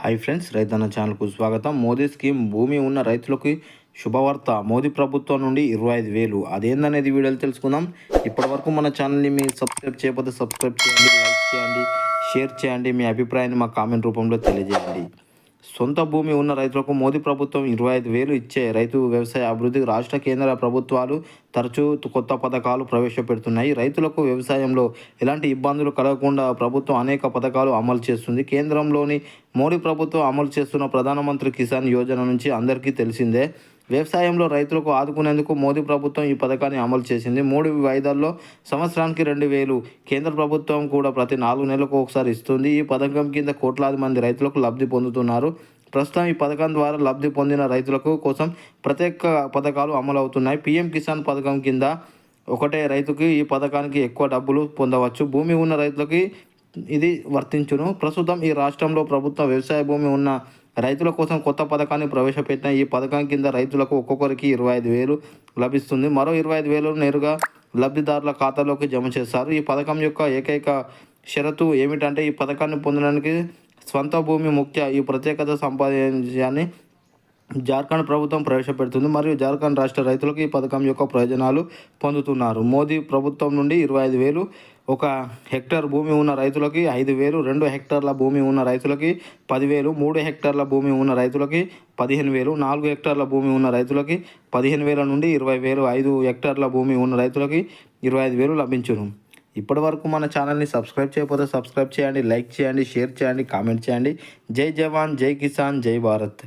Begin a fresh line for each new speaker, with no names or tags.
Hi friends రైతన్న ఛానల్కు స్వాగతం. మోదీ స్కీమ్ భూమి ఉన్న రైతులకి శుభవార్త. మోదీ ప్రభుత్వం నుండి ఇరవై ఐదు వేలు. అదేందనేది వీడియోలు తెలుసుకుందాం. ఇప్పటివరకు మన ఛానల్ని మీరు సబ్స్క్రైబ్ చేయకపోతే సబ్స్క్రైబ్ చేయండి లైక్ చేయండి షేర్ చేయండి. మీ అభిప్రాయాన్ని మా కామెంట్ రూపంలో తెలియజేయండి. సొంత భూమి ఉన్న రైతులకు మోదీ ప్రభుత్వం ఇరవై ఐదు వేలు ఇచ్చే రైతు వ్యవసాయ అభివృద్ధికి రాష్ట్ర కేంద్ర ప్రభుత్వాలు తరచూ కొత్త పథకాలు ప్రవేశపెడుతున్నాయి. రైతులకు వ్యవసాయంలో ఎలాంటి ఇబ్బందులు కలగకుండా ప్రభుత్వం అనేక పథకాలు అమలు చేస్తుంది. కేంద్రంలోని మోడీ ప్రభుత్వం అమలు చేస్తున్న ప్రధానమంత్రి కిసాన్ యోజన నుంచి అందరికీ తెలిసిందే. వ్యవసాయంలో రైతులకు ఆదుకునేందుకు మోదీ ప్రభుత్వం ఈ పథకాన్ని అమలు చేసింది. మూడు వాయిదాల్లో సంవత్సరానికి రెండు వేలు కేంద్ర ప్రభుత్వం కూడా ప్రతి నాలుగు నెలలకు ఒకసారి ఇస్తుంది. ఈ పథకం కింద కోట్లాది మంది రైతులకు లబ్ధి పొందుతున్నారు. ప్రస్తుతం ఈ పథకం ద్వారా లబ్ధి పొందిన రైతులకు కోసం ప్రత్యేక పథకాలు అమలు అవుతున్నాయి పీఎం కిసాన్ పథకం కింద ఒకటే రైతుకి ఈ పథకానికి ఎక్కువ డబ్బులు పొందవచ్చు. భూమి ఉన్న రైతులకి ఇది వర్తించును. ప్రస్తుతం ఈ రాష్ట్రంలో ప్రభుత్వ వ్యవసాయ భూమి ఉన్న రైతుల కోసం కొత్త పథకాన్ని ప్రవేశపెట్టిన ఈ పథకం కింద రైతులకు ఒక్కొక్కరికి ఇరవై ఐదు వేలు లభిస్తుంది. మరో ఇరవై ఐదు వేలు నేరుగా లబ్ధిదారుల ఖాతాలోకి జమ చేస్తారు. ఈ పథకం యొక్క ఏకైక షరతు ఏమిటంటే ఈ పథకాన్ని పొందడానికి స్వంత భూమి ముఖ్య ఈ ప్రత్యేకత సంపాదించాన్ని జార్ఖండ్ ప్రభుత్వం ప్రవేశపెడుతుంది. మరియు జార్ఖండ్ రాష్ట్ర రైతులకు ఈ పథకం యొక్క ప్రయోజనాలు పొందుతున్నారు. మోదీ ప్రభుత్వం నుండి ఇరవై ఐదు వేలు ఒక హెక్టార్ భూమి ఉన్న రైతులకి ఐదు వేలు రెండు హెక్టార్ల భూమి ఉన్న రైతులకి పదివేలు మూడు హెక్టార్ల భూమి ఉన్న రైతులకి పదిహేను వేలు నాలుగు హెక్టార్ల భూమి ఉన్న రైతులకి పదిహేను వేల నుండి ఇరవై వేలు ఐదు హెక్టార్ల భూమి ఉన్న రైతులకి ఇరవై ఐదు వేలు లభించును. ఇప్పటి వరకు మన ఛానల్ని సబ్స్క్రైబ్ చేయకపోతే సబ్స్క్రైబ్ చేయండి లైక్ చేయండి షేర్ చేయండి కామెంట్ చేయండి. జై జవాన్ జై కిసాన్ జై భారత్.